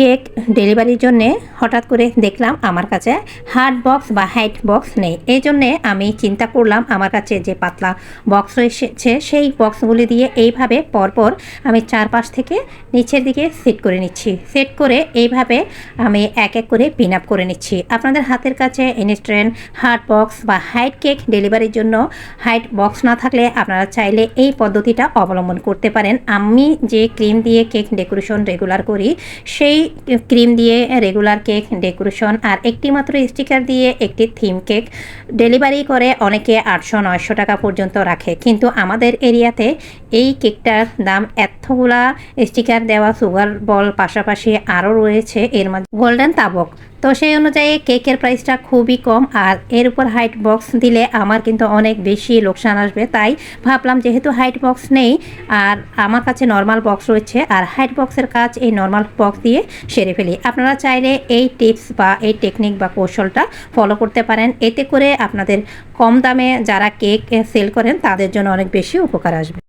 Cake ডেলিভারির জন্যে হঠাৎ করে দেখলাম আমার কাছে হার্ড বক্স বা হাইট বক্স নেই। এই জন্যে আমি চিন্তা করলাম আমার কাছে যে পাতলা বক্স রয়েছে সেই বক্সগুলি দিয়ে এইভাবে পরপর আমি চারপাশ থেকে নিচের দিকে সেট করে নিচ্ছি। সেট করে এইভাবে আমি এক এক করে পিন আপ করে নিচ্ছি। আপনাদের হাতের কাছে ইনস্ট্যান্ট হার্ড বক্স বা হাইট কেক ডেলিভারির জন্য হাইট বক্স না থাকলে আপনারা চাইলে এই পদ্ধতিটা অবলম্বন করতে পারেন। আমি যে ক্রিম দিয়ে কেক ডেকোরেশন রেগুলার করি, সেই ক্রিম দিয়ে রেগুলার কেক ডেকোরেশন আর একটি মাত্র স্টিকার দিয়ে একটি থিম কেক ডেলিভারি করে অনেকে আটশো নয়শো টাকা পর্যন্ত রাখে। কিন্তু আমাদের এরিয়াতে এই কেকটার দাম এতগুলা স্টিকার দেওয়া সুগার বল পাশাপাশি আরও রয়েছে। এর মধ্যে গোল্ডেন তাবক তো সেই অনুযায়ী কেকের প্রাইসটা খুবই কম আর এর উপর হাইট বক্স দিলে আমার কিন্তু অনেক বেশি লোকসান আসবে। তাই ভাবলাম যেহেতু হাইট বক্স নেই আর আমার কাছে নর্মাল বক্স রয়েছে আর হাইট বক্সের কাজ এই নর্মাল বক্স দিয়ে সেরে ফেলি। আপনারা চাইলে এই টিপস বা এই টেকনিক বা কৌশলটা ফলো করতে পারেন। এতে করে আপনাদের কম দামে যারা কেক সেল করেন, তাদের জন্য অনেক বেশি উপকার আসবে।